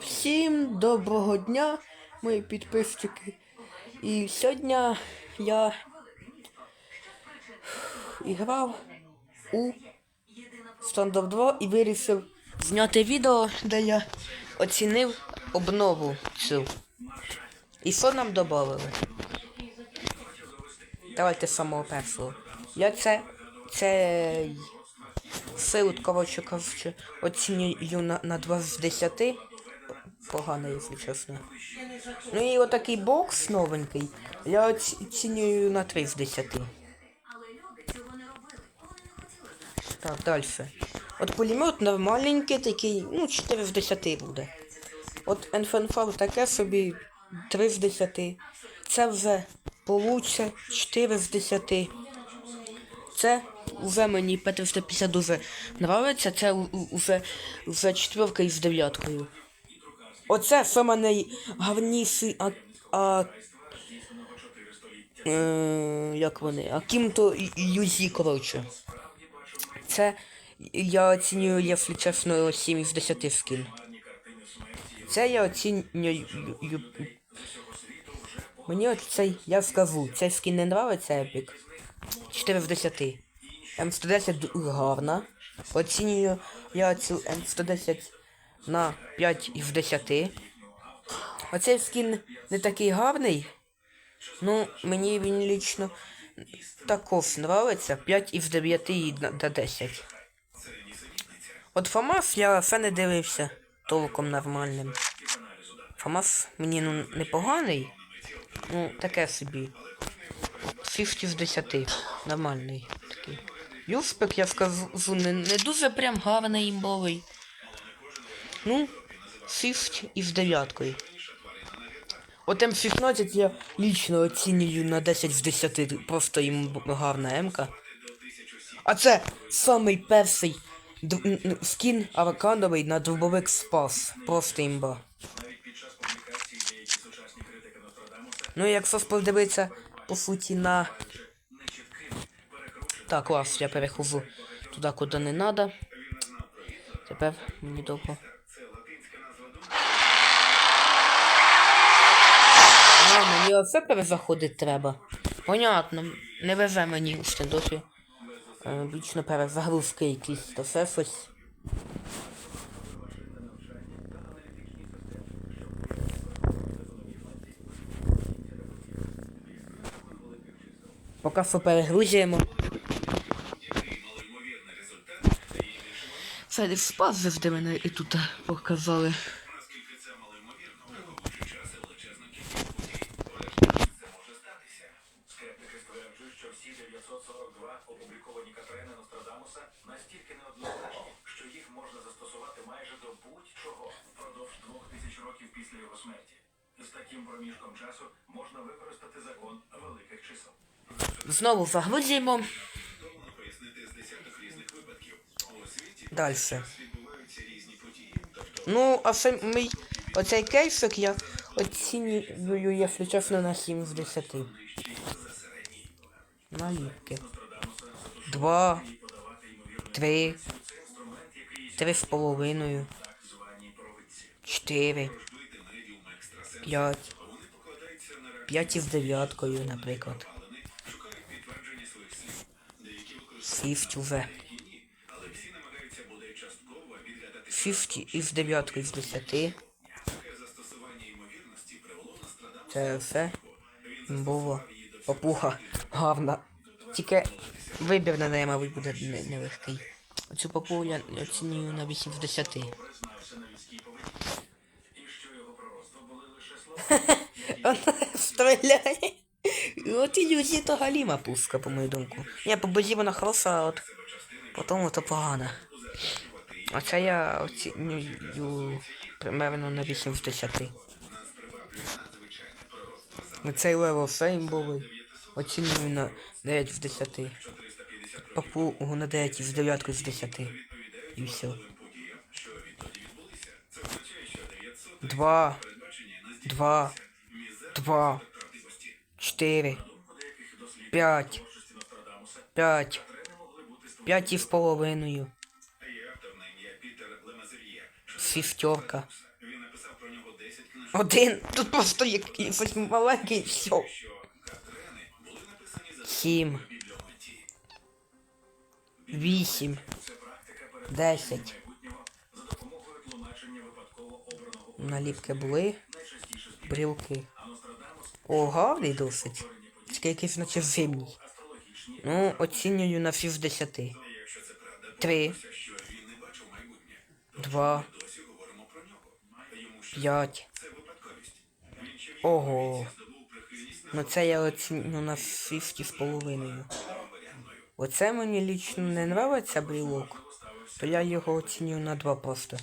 Всім доброго дня, мої підписчики. І сьогодні я грав у Standard 2 і вирішив зняти відео, де я оцінив обнову цю. І що нам додали? Давайте самого першого. Я це. це силу, коротше кажучи, оцінюю на, на 2 з 10. Погано, якщо чесно. Ну і отакий бокс новенький. Я оцінюю на 3 з 10. Так, далі. От пулемет нормальненький такий, ну 4 з 10 буде. От Енфенфал таке собі 3 з 10. Це вже получше 4 з 10. Це вже мені П-350 дуже нравиться, це уже, вже четверка із дев'яткою. Оце саме найгарніший, а, а е, як вони, а ким-то юзі, коротше. Це я оцінюю, якщо чесно, 7 із 10 скін. Це я оцінюю. Мені от цей, я скажу, цей скін не нравиться епік. 4 з 10. М110 гарна. Оцінюю я цю М110 на 5 із 10. Оцей скін не такий гарний. Ну, мені він лічно також нравиться. 5 із 9 до 10. От ФАМАС я все не дивився толком нормальним. ФАМАС мені ну непоганий. Ну, таке собі. 6 з 10. Нормальний такий. Юспек, я скажу, не, не дуже прям гарний імбовий. Ну, 6 із дев'яткою. От М16 я лічно оцінюю на 10 з 10. Просто їм гарна М-ка. А це самий перший скін аркановий на дробовик спас. Просто імба. Ну, якщо подивитися, по суті, на. Так, клас, я перехожу туди, куди не треба. Тепер мені довго. А, мені оце перезаходити треба. Понятно, не везе мені ще досі. Е, Вічно перезагрузки якісь, то все щось. Поки що перегрузуємо. Це десь спас завжди мене і тут показали. Скептики стверджують, що всі 942 опубліковані Катерини Нострадамуса настільки неоднозначні, що їх можна застосувати майже до будь-чого впродовж двох тисяч років після його смерті. З таким проміжком часу можна використати закон великих чисел. Знову загрузуємо. Далі. Ну, а самий оцей кейсик я оцінюю, якщо чесно, на 7 з 10. Наліпки. Два. Три. Три з половиною. Чотири. П'ять. П'ять із дев'яткою, наприклад. Шість уже. Шість із дев'яткою з десяти. Це все було папуга гарна. Тільки вибір на неї, мабуть, буде нелегкий. Цю папугу я оцінюю на 8 з 10. Вона стріляє. От ілюзії то галіма пуска, по мою думку. Ні, по базі вона хороша, а от потім то погана. А це я оцінюю примерно на 8 з 10. Цей левел сеймбовий оцінюю на 9 з 10. Папугу на 9 з 9 з 10. І все. Два. Два. Два. Чотири. П'ять. П'ять. П'ять із половиною. Книжок, Один. Тут просто якийсь маленький все. Сім. Вісім. Десять. Наліпки були. Брілки. О, гарний досить. Тільки якийсь наче зимній. Ну, оцінюю на пів з десяти. Якщо це правда, Три. Два. П'ять. Ого. Ну це я оціню на 50 з половиною. Оце мені лічно не нравиться брілок. То я його оцінюю на 2 просто.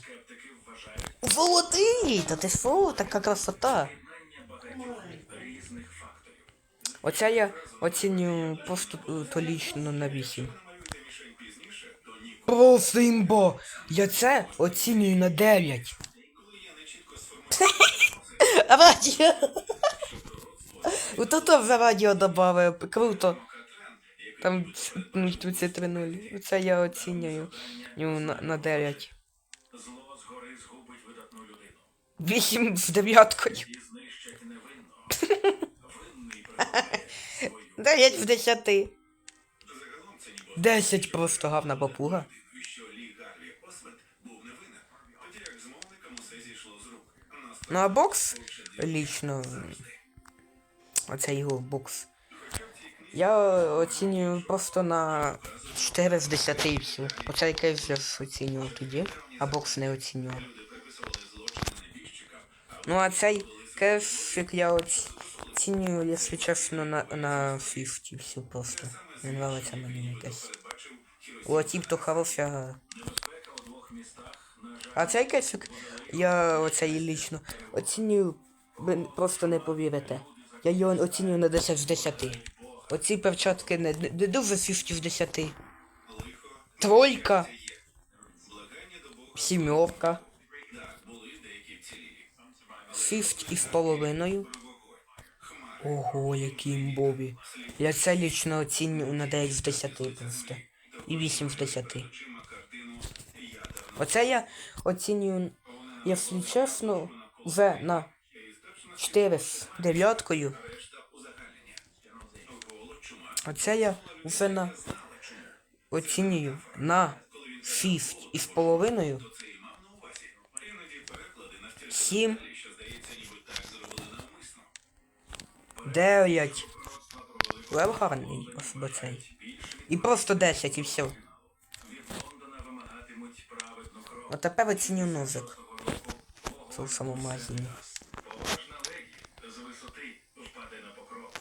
Золотий! Та ти що, така красота. Оце я оцінюю просто е, то лічно на 8. Просто імбо! Я це оцінюю на 9. Коли я не чітко сформував Радіо! Ото то вже радіо добавив. Круто. Там 33.0. Оце я оцінюю на, на 9. зло згори згубить видатну людину. 8 з дев'яткою. Винний 9 з 10. Загалом це ніби 10 просто гарна папуга. Ну а бокс лічно. Оце його бокс. Я оцінюю просто на 4 з 10 і все. Оце який вже оцінював тоді, а бокс не оцінював. Ну а цей кефік я оцінюю, якщо чесно, на, на 50 все просто. Не нравиться мені якесь. Лотіп то хороша. А цей кефік я оцей лічно оцінюю, ви просто не повірите. Я його оцінюю на 10 з 10. Оці перчатки не, не, дуже 50 з 10. Тройка. Вцілілі. 50 із половиною. Ого, які імбові. Я це лічно оцінюю на 9 з 10 просто. І 8 з 10. Оце я оцінюю, якщо чесно, вже на 4 з дев'яткою. Оце я вже на оцінюю на 6 із половиною. 7 9 Лев гарний особо цей. І просто 10 і все. А тепер оціню ножик. Це на покров.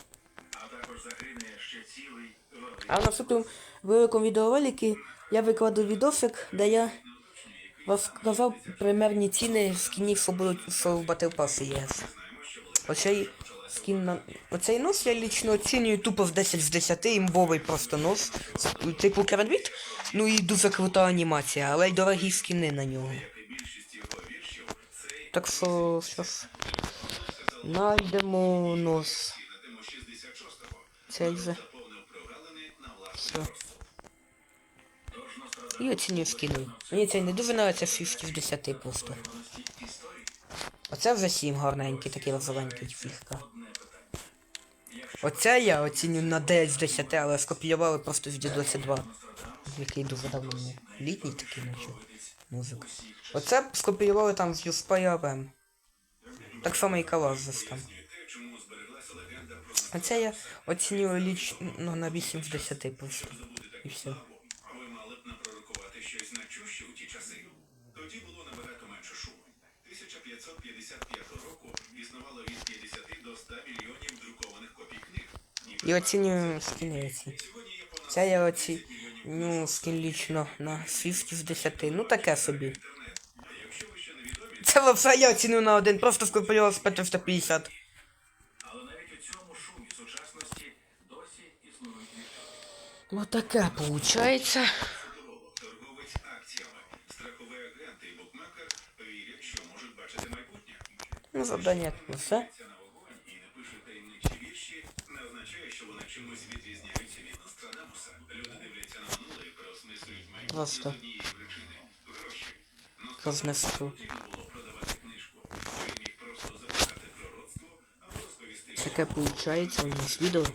А в наступному великому відеоролику я викладу відосик, де я розказав примерні ціни скінів, що в Battle Pass є. Оцей скін на. Оцей нос я лічно оцінюю тупо в 10 з 10 імбовий просто нос. Типу керадвіт. Ну і дуже крута анімація, але й дорогі скіни на нього. Так що щас. Найдемо нос. Цей же. Все. І оцінюю скини. Мені цей не дуже нравиться 50 з 10 просто. Оце вже 7 гарненький, такий розовенький фішка. Оце я оцінюю на 9 з 10, але скопіювали просто з 22. Який дуже давно був. Літній такий наче. Музик. Оце скопіювали там з Юспаярем. Так само і Калазис там. Оце я оцінюю лічно на 8 з 10 просто. І все. І оцінюю скіни ці. Сьогодні є понад Це я оцінюю скін лічно на 50 з 10. Ну таке собі. Це все я оцінюю на один, просто скопіював з 550. Але навіть у цьому шумі сучасності досі існують вікна. Ну получається. чимось відрізняються від Нострадамуса. Люди дивляться на минуле і переосмислюють майбутнє з однієї причини гроші. Нострадамусу потрібно було продавати книжку. Він міг просто записати пророцтво або розповісти. Таке виходить у нас відео.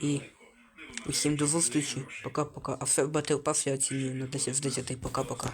І усім до зустрічі. Пока-пока. А все в Battle Pass я оцінюю на 10 з 10. Пока-пока.